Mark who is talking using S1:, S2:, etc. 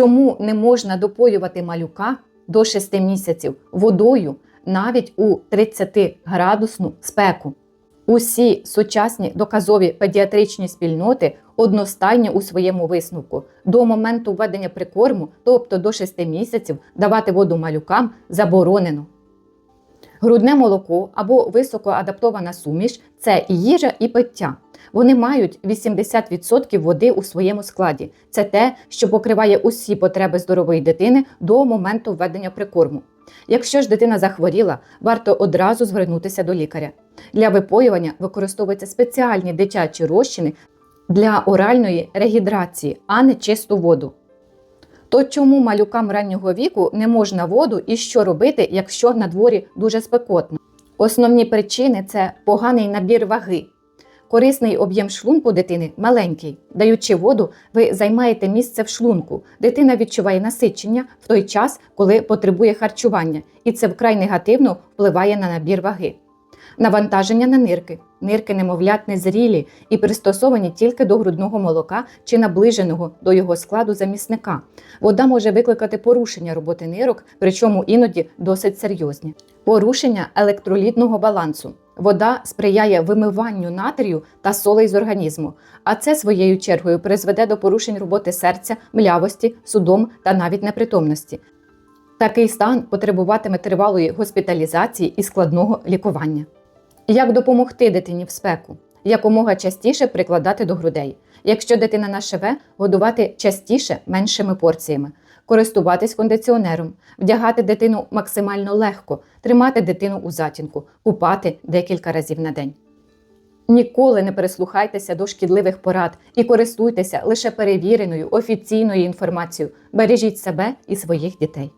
S1: Чому не можна допоювати малюка до 6 місяців водою навіть у 30 градусну спеку? Усі сучасні доказові педіатричні спільноти одностайні у своєму висновку. До моменту введення прикорму, тобто до 6 місяців, давати воду малюкам заборонено. Грудне молоко або високоадаптована суміш це і їжа, і пиття. Вони мають 80% води у своєму складі. Це те, що покриває усі потреби здорової дитини до моменту введення прикорму. Якщо ж дитина захворіла, варто одразу звернутися до лікаря. Для випоювання використовуються спеціальні дитячі розчини для оральної регідрації, а не чисту воду. То чому малюкам раннього віку не можна воду і що робити, якщо на дворі дуже спекотно? Основні причини це поганий набір ваги. Корисний об'єм шлунку дитини маленький. Даючи воду, ви займаєте місце в шлунку. Дитина відчуває насичення в той час, коли потребує харчування, і це вкрай негативно впливає на набір ваги. Навантаження на нирки. Нирки немовлят незрілі і пристосовані тільки до грудного молока чи наближеного до його складу замісника. Вода може викликати порушення роботи нирок, причому іноді досить серйозні. Порушення електролітного балансу. Вода сприяє вимиванню натрію та солей з організму, а це своєю чергою призведе до порушень роботи серця, млявості, судом та навіть непритомності. Такий стан потребуватиме тривалої госпіталізації і складного лікування. Як допомогти дитині в спеку? Якомога частіше прикладати до грудей. Якщо дитина нашиве, годувати частіше меншими порціями, користуватись кондиціонером, вдягати дитину максимально легко, тримати дитину у затінку, купати декілька разів на день. Ніколи не прислухайтеся до шкідливих порад і користуйтеся лише перевіреною офіційною інформацією. Бережіть себе і своїх дітей.